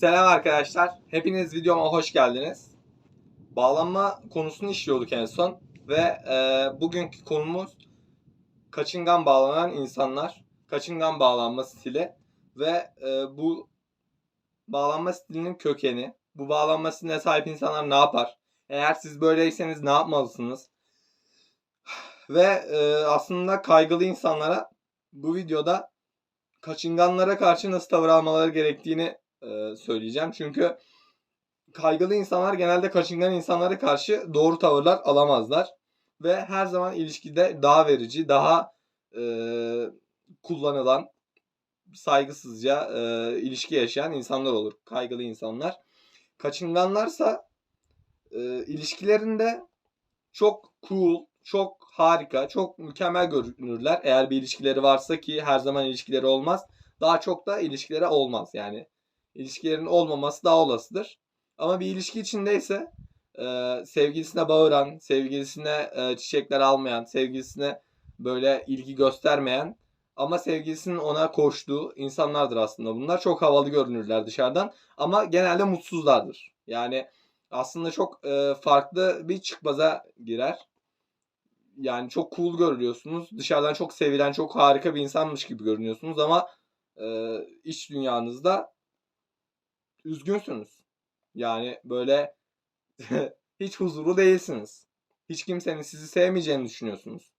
Selam arkadaşlar. Hepiniz videoma hoş geldiniz. Bağlanma konusunu işliyorduk en son. Ve e, bugünkü konumuz kaçıngan bağlanan insanlar. Kaçıngan bağlanma stili. Ve e, bu bağlanma stilinin kökeni. Bu bağlanma stiline sahip insanlar ne yapar? Eğer siz böyleyseniz ne yapmalısınız? Ve e, aslında kaygılı insanlara bu videoda kaçınganlara karşı nasıl tavır almaları gerektiğini e, söyleyeceğim. Çünkü kaygılı insanlar genelde kaçıngan insanlara karşı doğru tavırlar alamazlar. Ve her zaman ilişkide daha verici, daha e, kullanılan, saygısızca e, ilişki yaşayan insanlar olur. Kaygılı insanlar. Kaçınganlarsa e, ilişkilerinde çok cool, çok harika, çok mükemmel görünürler. Eğer bir ilişkileri varsa ki her zaman ilişkileri olmaz. Daha çok da ilişkileri olmaz. Yani ilişkilerin olmaması daha olasıdır. Ama bir ilişki içindeyse e, sevgilisine bağıran, sevgilisine e, çiçekler almayan, sevgilisine böyle ilgi göstermeyen ama sevgilisinin ona koştuğu insanlardır aslında bunlar. Çok havalı görünürler dışarıdan ama genelde mutsuzlardır. Yani aslında çok e, farklı bir çıkmaza girer. Yani çok cool görünüyorsunuz. Dışarıdan çok sevilen, çok harika bir insanmış gibi görünüyorsunuz ama e, iç dünyanızda üzgünsünüz. Yani böyle hiç huzurlu değilsiniz. Hiç kimsenin sizi sevmeyeceğini düşünüyorsunuz.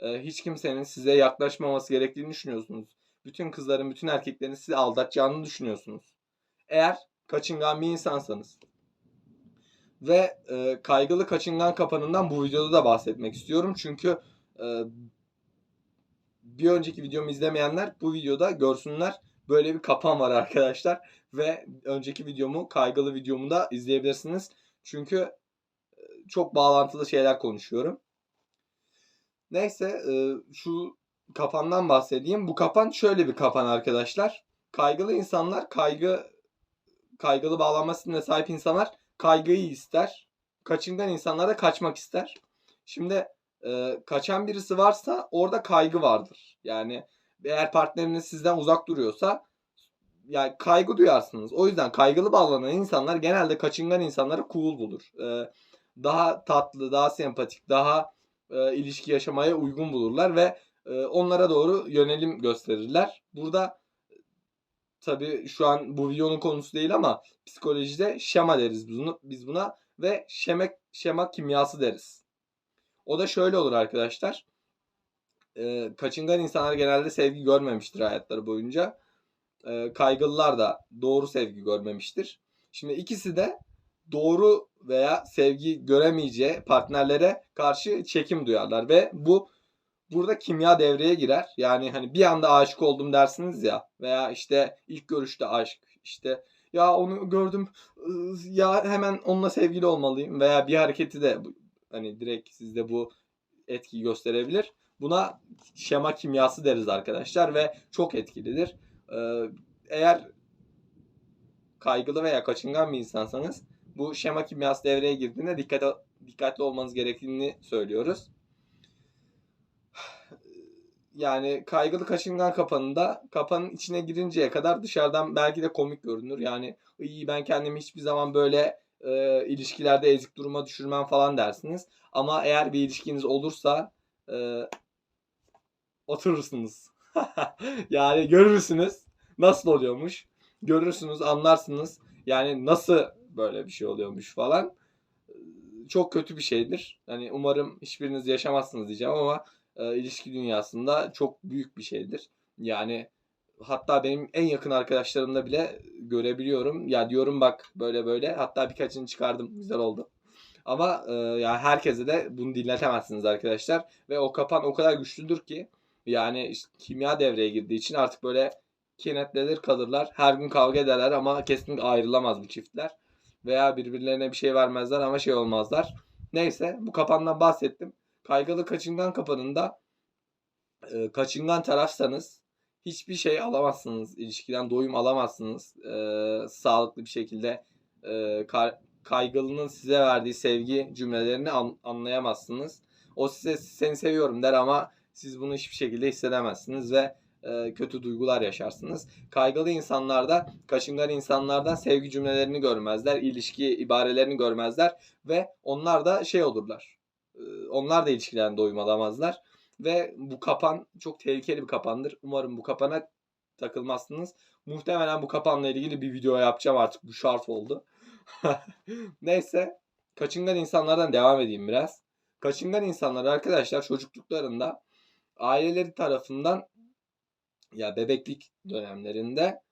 Ee, hiç kimsenin size yaklaşmaması gerektiğini düşünüyorsunuz. Bütün kızların, bütün erkeklerin sizi aldatacağını düşünüyorsunuz. Eğer kaçıngan bir insansanız. Ve e, kaygılı kaçıngan kapanından bu videoda da bahsetmek istiyorum. Çünkü e, bir önceki videomu izlemeyenler bu videoda görsünler. Böyle bir kapan var arkadaşlar. Ve önceki videomu, kaygılı videomu da izleyebilirsiniz. Çünkü e, çok bağlantılı şeyler konuşuyorum. Neyse e, şu kapandan bahsedeyim. Bu kapan şöyle bir kapan arkadaşlar. Kaygılı insanlar, kaygı kaygılı bağlanma stiline sahip insanlar kaygıyı ister. Kaçıngan insanlar da kaçmak ister. Şimdi e, kaçan birisi varsa orada kaygı vardır. Yani eğer partneriniz sizden uzak duruyorsa yani kaygı duyarsınız. O yüzden kaygılı bağlanan insanlar genelde kaçıngan insanları cool bulur. Ee, daha tatlı, daha sempatik, daha e, ilişki yaşamaya uygun bulurlar ve e, onlara doğru yönelim gösterirler. Burada tabi şu an bu videonun konusu değil ama psikolojide şema deriz bunu, biz buna ve şema, şema kimyası deriz. O da şöyle olur arkadaşlar. E, kaçıngan insanlar genelde sevgi görmemiştir hayatları boyunca e, kaygılılar da doğru sevgi görmemiştir. Şimdi ikisi de doğru veya sevgi göremeyeceği partnerlere karşı çekim duyarlar ve bu burada kimya devreye girer. Yani hani bir anda aşık oldum dersiniz ya veya işte ilk görüşte aşk işte ya onu gördüm ya hemen onunla sevgili olmalıyım veya bir hareketi de hani direkt sizde bu etki gösterebilir. Buna şema kimyası deriz arkadaşlar ve çok etkilidir. Ee, eğer kaygılı veya kaçıngan bir insansanız bu şema kimyası devreye girdiğinde dikkat, dikkatli olmanız gerektiğini söylüyoruz. Yani kaygılı kaçıngan kapanında kapanın içine girinceye kadar dışarıdan belki de komik görünür. Yani iyi ben kendimi hiçbir zaman böyle e, ilişkilerde ezik duruma düşürmem falan dersiniz. Ama eğer bir ilişkiniz olursa e, oturursunuz. yani görürsünüz nasıl oluyormuş. Görürsünüz, anlarsınız. Yani nasıl böyle bir şey oluyormuş falan. Çok kötü bir şeydir. Hani umarım hiçbiriniz yaşamazsınız diyeceğim ama e, ilişki dünyasında çok büyük bir şeydir. Yani hatta benim en yakın arkadaşlarımda bile görebiliyorum. Ya diyorum bak böyle böyle. Hatta birkaçını çıkardım. Güzel oldu. Ama e, ya herkese de bunu dinletemezsiniz arkadaşlar. Ve o kapan o kadar güçlüdür ki yani işte kimya devreye girdiği için artık böyle kenetlenir kalırlar. Her gün kavga ederler ama kesinlikle ayrılamaz bu çiftler. Veya birbirlerine bir şey vermezler ama şey olmazlar. Neyse bu kapandan bahsettim. Kaygılı kaçıngan kapanında e, kaçıngan tarafsanız hiçbir şey alamazsınız. ilişkiden doyum alamazsınız. E, sağlıklı bir şekilde e, kaygılının size verdiği sevgi cümlelerini an, anlayamazsınız. O size seni seviyorum der ama siz bunu hiçbir şekilde hissedemezsiniz ve e, kötü duygular yaşarsınız. Kaygılı insanlarda, kaçıngan insanlardan sevgi cümlelerini görmezler, ilişki ibarelerini görmezler ve onlar da şey olurlar. E, onlar da ilişkilerinde uyum alamazlar ve bu kapan çok tehlikeli bir kapandır. Umarım bu kapana takılmazsınız. Muhtemelen bu kapanla ilgili bir video yapacağım artık bu şart oldu. Neyse kaçıngan insanlardan devam edeyim biraz. Kaçıngan insanlar arkadaşlar çocukluklarında aileleri tarafından ya bebeklik dönemlerinde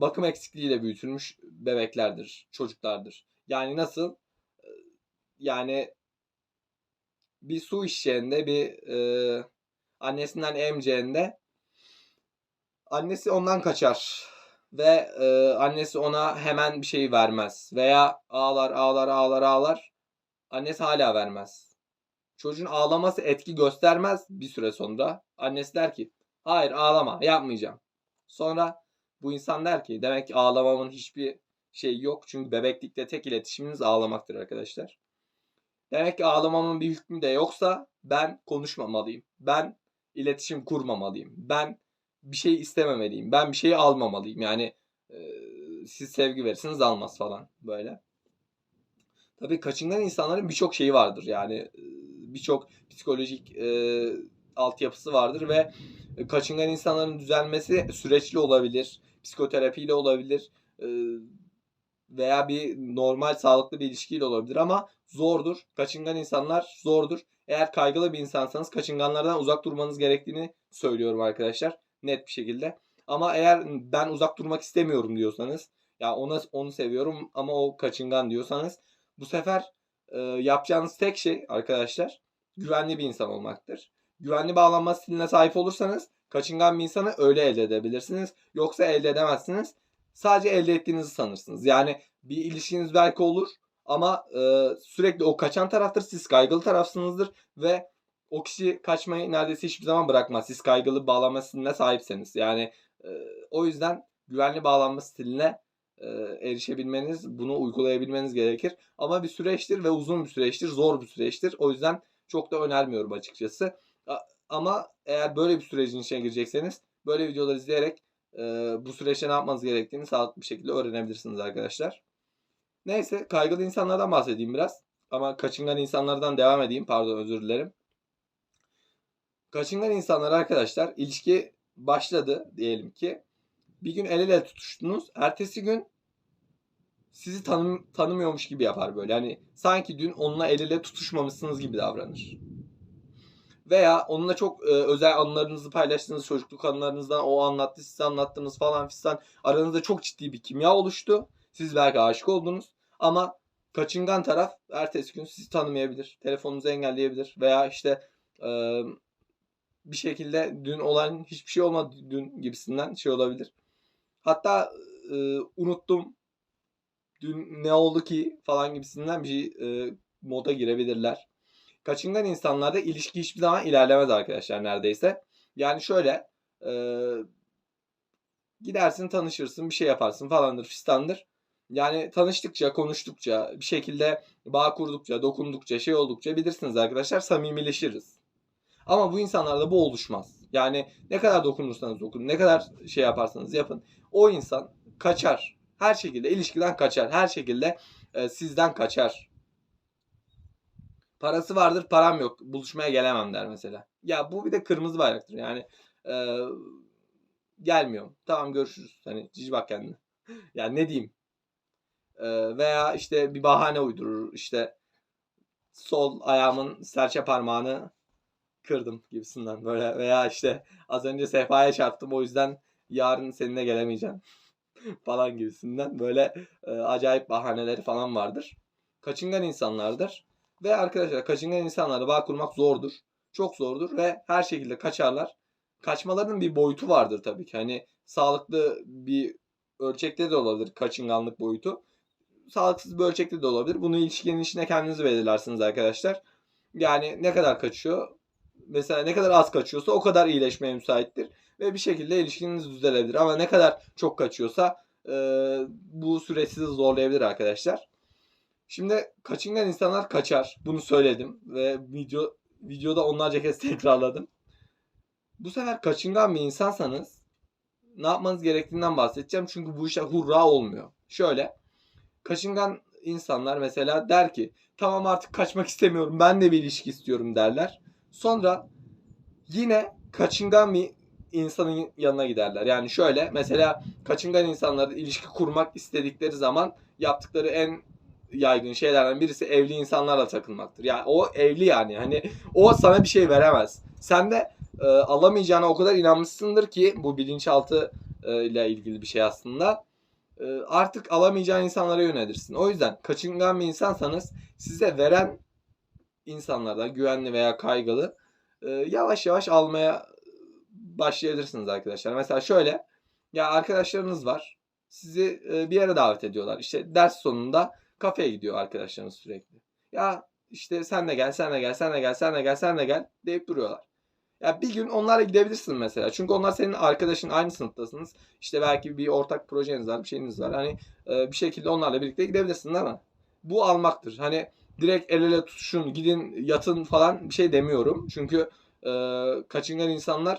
bakım eksikliğiyle büyütülmüş bebeklerdir, çocuklardır. Yani nasıl? Yani bir su içeceğinde bir e, annesinden emeceğinde annesi ondan kaçar ve e, annesi ona hemen bir şey vermez veya ağlar ağlar ağlar ağlar annesi hala vermez. Çocuğun ağlaması etki göstermez bir süre sonra. Annesi der ki hayır ağlama yapmayacağım. Sonra bu insan der ki demek ki ağlamamın hiçbir şey yok. Çünkü bebeklikte tek iletişiminiz ağlamaktır arkadaşlar. Demek ki ağlamamın bir hükmü de yoksa ben konuşmamalıyım. Ben iletişim kurmamalıyım. Ben bir şey istememeliyim. Ben bir şeyi almamalıyım. Yani e, siz sevgi verirsiniz almaz falan böyle. Tabii kaçıngan insanların birçok şeyi vardır. Yani e, birçok psikolojik e, altyapısı vardır ve kaçıngan insanların düzelmesi süreçli olabilir. Psikoterapiyle olabilir. E, veya bir normal sağlıklı bir ilişkiyle olabilir ama zordur. Kaçıngan insanlar zordur. Eğer kaygılı bir insansanız kaçınganlardan uzak durmanız gerektiğini söylüyorum arkadaşlar. Net bir şekilde. Ama eğer ben uzak durmak istemiyorum diyorsanız ya ona onu seviyorum ama o kaçıngan diyorsanız bu sefer e, yapacağınız tek şey arkadaşlar güvenli bir insan olmaktır. Güvenli bağlanma stiline sahip olursanız kaçıngan bir insanı öyle elde edebilirsiniz. Yoksa elde edemezsiniz. Sadece elde ettiğinizi sanırsınız. Yani bir ilişkiniz belki olur ama e, sürekli o kaçan taraftır. Siz kaygılı tarafsınızdır ve o kişi kaçmayı neredeyse hiçbir zaman bırakmaz. Siz kaygılı bağlanma stiline sahipseniz. Yani e, o yüzden güvenli bağlanma stiline e, erişebilmeniz, bunu uygulayabilmeniz gerekir. Ama bir süreçtir ve uzun bir süreçtir, zor bir süreçtir. O yüzden çok da önermiyorum açıkçası. Ama eğer böyle bir sürecin içine girecekseniz böyle videolar izleyerek e, bu süreçte ne yapmanız gerektiğini sağlıklı bir şekilde öğrenebilirsiniz arkadaşlar. Neyse kaygılı insanlardan bahsedeyim biraz. Ama kaçıngan insanlardan devam edeyim. Pardon özür dilerim. Kaçıngan insanlar arkadaşlar ilişki başladı diyelim ki. Bir gün el ele tutuştunuz. Ertesi gün sizi tanım, tanımıyormuş gibi yapar böyle. Yani sanki dün onunla el ele tutuşmamışsınız gibi davranır. Veya onunla çok e, özel anılarınızı paylaştığınız çocukluk anılarınızdan o anlattı size anlattınız falan fistan. Aranızda çok ciddi bir kimya oluştu. Siz belki aşık oldunuz. Ama kaçıngan taraf ertesi gün sizi tanımayabilir. Telefonunuzu engelleyebilir. Veya işte e, bir şekilde dün olan hiçbir şey olmadı dün gibisinden şey olabilir. Hatta e, unuttum dün ne oldu ki falan gibisinden bir e, moda girebilirler. Kaçıngan insanlarda ilişki hiçbir zaman ilerlemez arkadaşlar neredeyse. Yani şöyle e, gidersin tanışırsın bir şey yaparsın falandır fistandır. Yani tanıştıkça, konuştukça, bir şekilde bağ kurdukça, dokundukça, şey oldukça bilirsiniz arkadaşlar samimileşiriz. Ama bu insanlarda bu oluşmaz. Yani ne kadar dokunursanız dokunun, ne kadar şey yaparsanız yapın. O insan kaçar. Her şekilde ilişkiden kaçar. Her şekilde e, sizden kaçar. Parası vardır, param yok. Buluşmaya gelemem der mesela. Ya bu bir de kırmızı bayraktır. Yani e, gelmiyorum. Tamam görüşürüz. Hani cici bak kendine. yani ne diyeyim? E, veya işte bir bahane uydurur. İşte sol ayağımın serçe parmağını kırdım gibisinden böyle veya işte az önce sehpaya çarptım o yüzden yarın seninle gelemeyeceğim falan gibisinden böyle e, acayip bahaneleri falan vardır. Kaçıngan insanlardır. Ve arkadaşlar kaçıngan insanlarla bağ kurmak zordur. Çok zordur ve her şekilde kaçarlar. Kaçmaların bir boyutu vardır tabii ki. Hani sağlıklı bir ölçekte de olabilir kaçınganlık boyutu. Sağlıksız bir ölçekte de olabilir. Bunu ilişkinin içine kendiniz belirlersiniz arkadaşlar. Yani ne kadar kaçıyor mesela ne kadar az kaçıyorsa o kadar iyileşmeye müsaittir. Ve bir şekilde ilişkiniz düzelebilir. Ama ne kadar çok kaçıyorsa e, bu süreç sizi zorlayabilir arkadaşlar. Şimdi kaçıngan insanlar kaçar. Bunu söyledim ve video videoda onlarca kez tekrarladım. Bu sefer kaçıngan bir insansanız ne yapmanız gerektiğinden bahsedeceğim. Çünkü bu işe hurra olmuyor. Şöyle kaçıngan insanlar mesela der ki tamam artık kaçmak istemiyorum ben de bir ilişki istiyorum derler. Sonra yine kaçıngan bir insanın yanına giderler. Yani şöyle mesela kaçıngan insanlar ilişki kurmak istedikleri zaman yaptıkları en yaygın şeylerden birisi evli insanlarla takılmaktır. Yani o evli yani. Hani o sana bir şey veremez. Sen de e, alamayacağına o kadar inanmışsındır ki bu bilinçaltı e, ile ilgili bir şey aslında. E, artık alamayacağın insanlara yönelirsin. O yüzden kaçıngan bir insansanız size veren insanlardan güvenli veya kaygılı e, yavaş yavaş almaya başlayabilirsiniz arkadaşlar. Mesela şöyle ya arkadaşlarınız var. Sizi e, bir yere davet ediyorlar. İşte ders sonunda kafeye gidiyor arkadaşlarınız sürekli. Ya işte sen de gel, sen de gel, sen de gel, sen de gel, sen de gel deyip duruyorlar. Ya bir gün onlarla gidebilirsin mesela. Çünkü onlar senin arkadaşın aynı sınıftasınız. İşte belki bir ortak projeniz var, bir şeyiniz var. Hani e, bir şekilde onlarla birlikte gidebilirsin mi? Bu almaktır. Hani direkt el ele tutuşun, gidin yatın falan bir şey demiyorum. Çünkü e, kaçıngan insanlar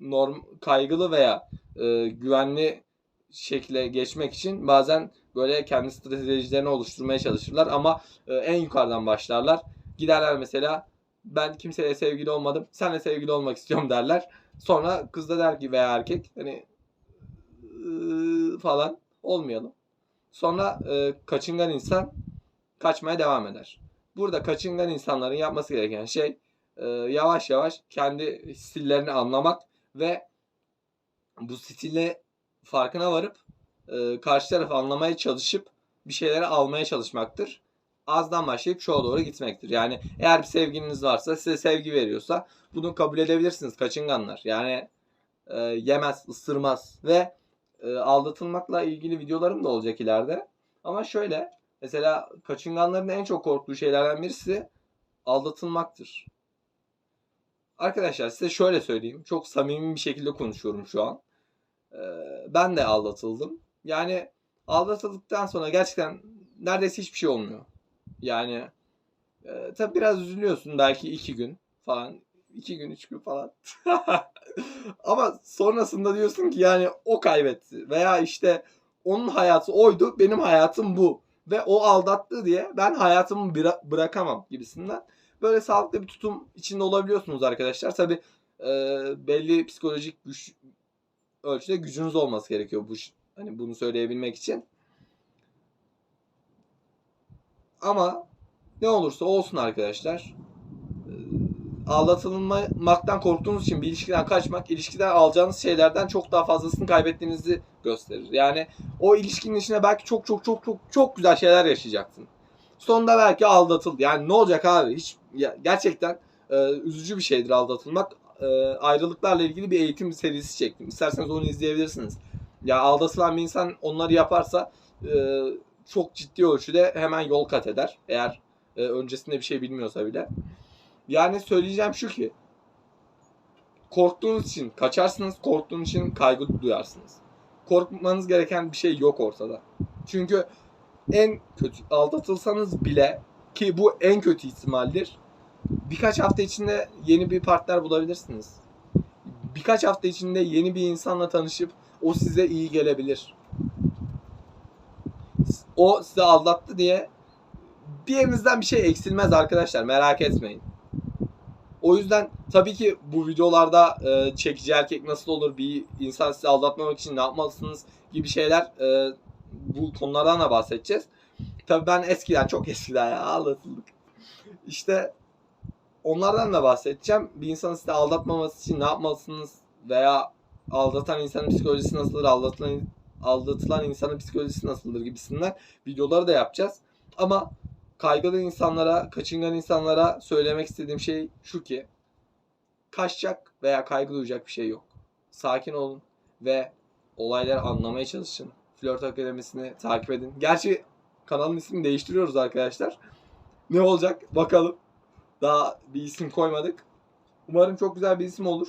norm kaygılı veya e, güvenli şekle geçmek için bazen böyle kendi stratejilerini oluşturmaya çalışırlar ama e, en yukarıdan başlarlar. Giderler mesela ben kimseyle sevgili olmadım. Senle sevgili olmak istiyorum derler. Sonra kız da der ki veya erkek hani ıı, falan olmayalım. Sonra e, kaçıngan insan kaçmaya devam eder. Burada kaçıngan insanların yapması gereken şey e, yavaş yavaş kendi stillerini anlamak ve bu stille farkına varıp e, karşı tarafı anlamaya çalışıp bir şeyleri almaya çalışmaktır. Azdan başlayıp çoğa doğru gitmektir. Yani eğer bir sevgiliniz varsa size sevgi veriyorsa bunu kabul edebilirsiniz kaçınganlar. Yani e, yemez, ısırmaz ve e, aldatılmakla ilgili videolarım da olacak ileride. Ama şöyle mesela kaçınganların en çok korktuğu şeylerden birisi aldatılmaktır. Arkadaşlar size şöyle söyleyeyim. Çok samimi bir şekilde konuşuyorum şu an. Ee, ben de aldatıldım. Yani aldatıldıktan sonra gerçekten neredeyse hiçbir şey olmuyor. Yani e, tabi biraz üzülüyorsun belki iki gün falan. iki gün, üç gün falan. Ama sonrasında diyorsun ki yani o kaybetti. Veya işte onun hayatı oydu, benim hayatım bu. Ve o aldattı diye ben hayatımı bıra- bırakamam gibisinden. Böyle sağlıklı bir tutum içinde olabiliyorsunuz arkadaşlar. Tabi e, belli psikolojik güç ölçüde gücünüz olması gerekiyor bu hani bunu söyleyebilmek için. Ama ne olursa olsun arkadaşlar e, aldatılmaktan korktuğunuz için bir ilişkiden kaçmak ilişkiden alacağınız şeylerden çok daha fazlasını kaybettiğinizi gösterir. Yani o ilişkinin içine belki çok çok çok çok çok güzel şeyler yaşayacaksın. Sonunda belki aldatıldı. Yani ne olacak abi? Hiç gerçekten e, üzücü bir şeydir aldatılmak. E, ayrılıklarla ilgili bir eğitim serisi çektim. İsterseniz onu izleyebilirsiniz. Ya aldatılan bir insan onları yaparsa e, çok ciddi ölçüde hemen yol kat eder. Eğer e, öncesinde bir şey bilmiyorsa bile. Yani söyleyeceğim şu ki korktuğunuz için kaçarsınız, korktuğunuz için kaygı duyarsınız. Korkmanız gereken bir şey yok ortada. Çünkü en kötü aldatılsanız bile ki bu en kötü ihtimaldir. Birkaç hafta içinde yeni bir partner bulabilirsiniz. Birkaç hafta içinde yeni bir insanla tanışıp o size iyi gelebilir. O sizi aldattı diye bir bir şey eksilmez arkadaşlar merak etmeyin. O yüzden tabii ki bu videolarda e, çekici erkek nasıl olur, bir insan sizi aldatmamak için ne yapmalısınız gibi şeyler e, bu konulardan da bahsedeceğiz. Tabii ben eskiden çok eskiden ya aldatıldık. İşte onlardan da bahsedeceğim. Bir insanın sizi aldatmaması için ne yapmalısınız veya aldatan insanın psikolojisi nasıldır, aldatılan aldatılan insanın psikolojisi nasıldır gibisinden videoları da yapacağız. Ama kaygılı insanlara, kaçıngan insanlara söylemek istediğim şey şu ki kaçacak veya kaygı duyacak bir şey yok. Sakin olun ve olayları anlamaya çalışın. Flört Akademisi'ni takip edin. Gerçi kanalın ismini değiştiriyoruz arkadaşlar. Ne olacak bakalım. Daha bir isim koymadık. Umarım çok güzel bir isim olur.